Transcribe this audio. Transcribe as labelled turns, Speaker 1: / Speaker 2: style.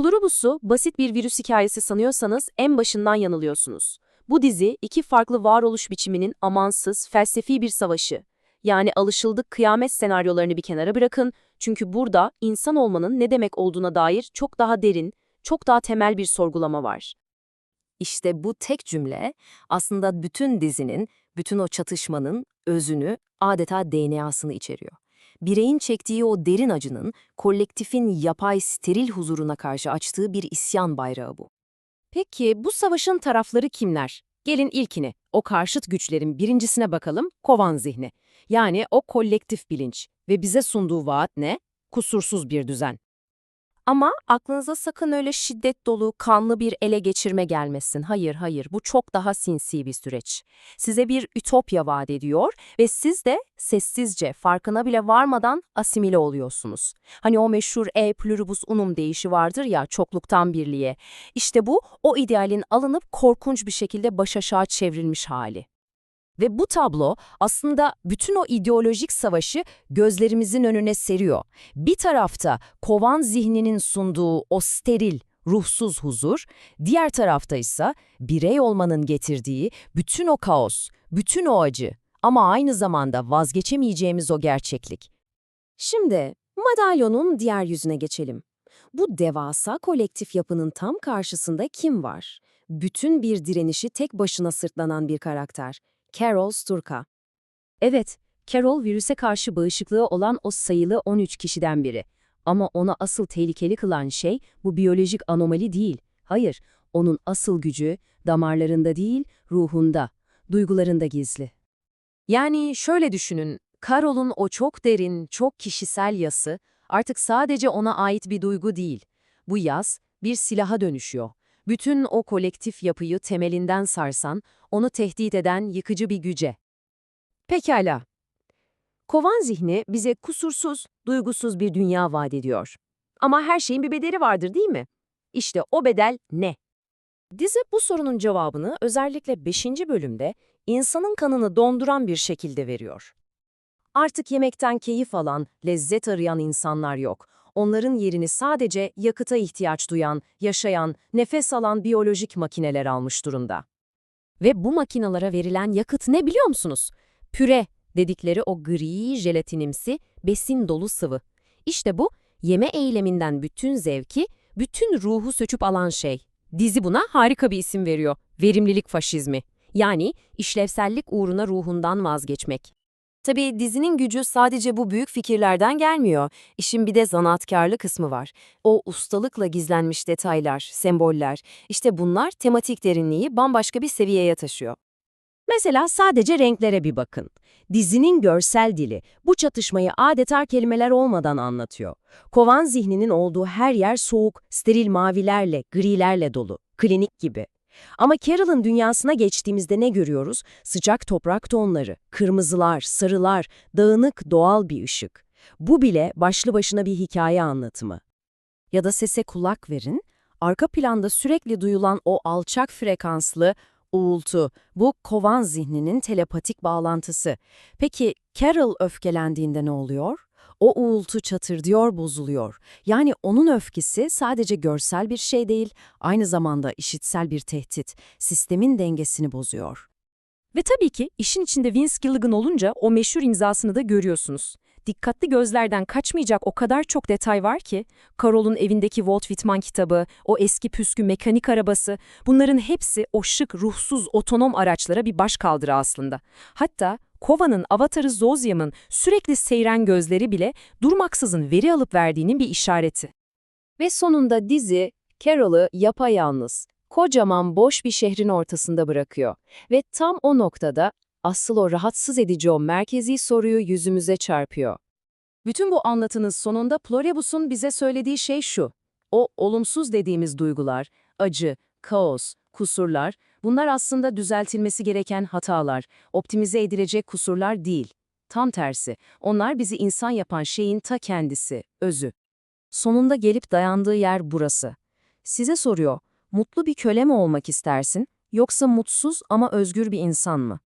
Speaker 1: Pluribus'u basit bir virüs hikayesi sanıyorsanız en başından yanılıyorsunuz. Bu dizi iki farklı varoluş biçiminin amansız, felsefi bir savaşı. Yani alışıldık kıyamet senaryolarını bir kenara bırakın çünkü burada insan olmanın ne demek olduğuna dair çok daha derin, çok daha temel bir sorgulama var.
Speaker 2: İşte bu tek cümle aslında bütün dizinin, bütün o çatışmanın özünü, adeta DNA'sını içeriyor. Bireyin çektiği o derin acının, kolektifin yapay steril huzuruna karşı açtığı bir isyan bayrağı bu.
Speaker 1: Peki bu savaşın tarafları kimler? Gelin ilkini, o karşıt güçlerin birincisine bakalım, kovan zihni. Yani o kolektif bilinç ve bize sunduğu vaat ne? Kusursuz bir düzen. Ama aklınıza sakın öyle şiddet dolu, kanlı bir ele geçirme gelmesin. Hayır, hayır, bu çok daha sinsi bir süreç. Size bir ütopya vaat ediyor ve siz de sessizce, farkına bile varmadan asimile oluyorsunuz. Hani o meşhur e pluribus unum deyişi vardır ya, çokluktan birliğe. İşte bu, o idealin alınıp korkunç bir şekilde baş aşağı çevrilmiş hali. Ve bu tablo aslında bütün o ideolojik savaşı gözlerimizin önüne seriyor. Bir tarafta kovan zihninin sunduğu o steril, ruhsuz huzur, diğer tarafta ise birey olmanın getirdiği bütün o kaos, bütün o acı ama aynı zamanda vazgeçemeyeceğimiz o gerçeklik. Şimdi madalyonun diğer yüzüne geçelim. Bu devasa kolektif yapının tam karşısında kim var? Bütün bir direnişi tek başına sırtlanan bir karakter. Carol Sturka. Evet, Carol virüse karşı bağışıklığı olan o sayılı 13 kişiden biri. Ama ona asıl tehlikeli kılan şey bu biyolojik anomali değil. Hayır, onun asıl gücü damarlarında değil, ruhunda, duygularında gizli. Yani şöyle düşünün, Carol'un o çok derin, çok kişisel yası artık sadece ona ait bir duygu değil. Bu yas bir silaha dönüşüyor. Bütün o kolektif yapıyı temelinden sarsan, onu tehdit eden yıkıcı bir güce. Pekala. Kovan zihni bize kusursuz, duygusuz bir dünya vaat ediyor. Ama her şeyin bir bedeli vardır değil mi? İşte o bedel ne? Dizi bu sorunun cevabını özellikle 5. bölümde insanın kanını donduran bir şekilde veriyor. Artık yemekten keyif alan, lezzet arayan insanlar yok. Onların yerini sadece yakıta ihtiyaç duyan, yaşayan, nefes alan biyolojik makineler almış durumda. Ve bu makinalara verilen yakıt ne biliyor musunuz? Püre dedikleri o gri, jelatinimsi, besin dolu sıvı. İşte bu, yeme eyleminden bütün zevki, bütün ruhu söçüp alan şey. Dizi buna harika bir isim veriyor. Verimlilik faşizmi. Yani işlevsellik uğruna ruhundan vazgeçmek. Tabii dizinin gücü sadece bu büyük fikirlerden gelmiyor. İşin bir de zanaatkarlı kısmı var. O ustalıkla gizlenmiş detaylar, semboller, işte bunlar tematik derinliği bambaşka bir seviyeye taşıyor. Mesela sadece renklere bir bakın. Dizinin görsel dili bu çatışmayı adeta kelimeler olmadan anlatıyor. Kovan zihninin olduğu her yer soğuk, steril mavilerle, grilerle dolu, klinik gibi. Ama Carol'ın dünyasına geçtiğimizde ne görüyoruz? Sıcak toprak tonları, kırmızılar, sarılar, dağınık doğal bir ışık. Bu bile başlı başına bir hikaye anlatımı. Ya da sese kulak verin, arka planda sürekli duyulan o alçak frekanslı uğultu, bu kovan zihninin telepatik bağlantısı. Peki Carol öfkelendiğinde ne oluyor? O uğultu çatırdıyor, bozuluyor. Yani onun öfkesi sadece görsel bir şey değil, aynı zamanda işitsel bir tehdit. Sistemin dengesini bozuyor. Ve tabii ki işin içinde Vince Gilligan olunca o meşhur imzasını da görüyorsunuz. Dikkatli gözlerden kaçmayacak o kadar çok detay var ki, Carol'un evindeki Walt Whitman kitabı, o eski püskü mekanik arabası, bunların hepsi o şık, ruhsuz, otonom araçlara bir baş kaldırı aslında. Hatta Kova'nın avatarı Zozyam'ın sürekli seyren gözleri bile durmaksızın veri alıp verdiğinin bir işareti. Ve sonunda dizi, Carol'ı yapayalnız, kocaman boş bir şehrin ortasında bırakıyor. Ve tam o noktada asıl o rahatsız edici o merkezi soruyu yüzümüze çarpıyor. Bütün bu anlatının sonunda Pluribus'un bize söylediği şey şu. O olumsuz dediğimiz duygular, acı, kaos, kusurlar, bunlar aslında düzeltilmesi gereken hatalar, optimize edilecek kusurlar değil. Tam tersi, onlar bizi insan yapan şeyin ta kendisi, özü. Sonunda gelip dayandığı yer burası. Size soruyor, mutlu bir köle mi olmak istersin, yoksa mutsuz ama özgür bir insan mı?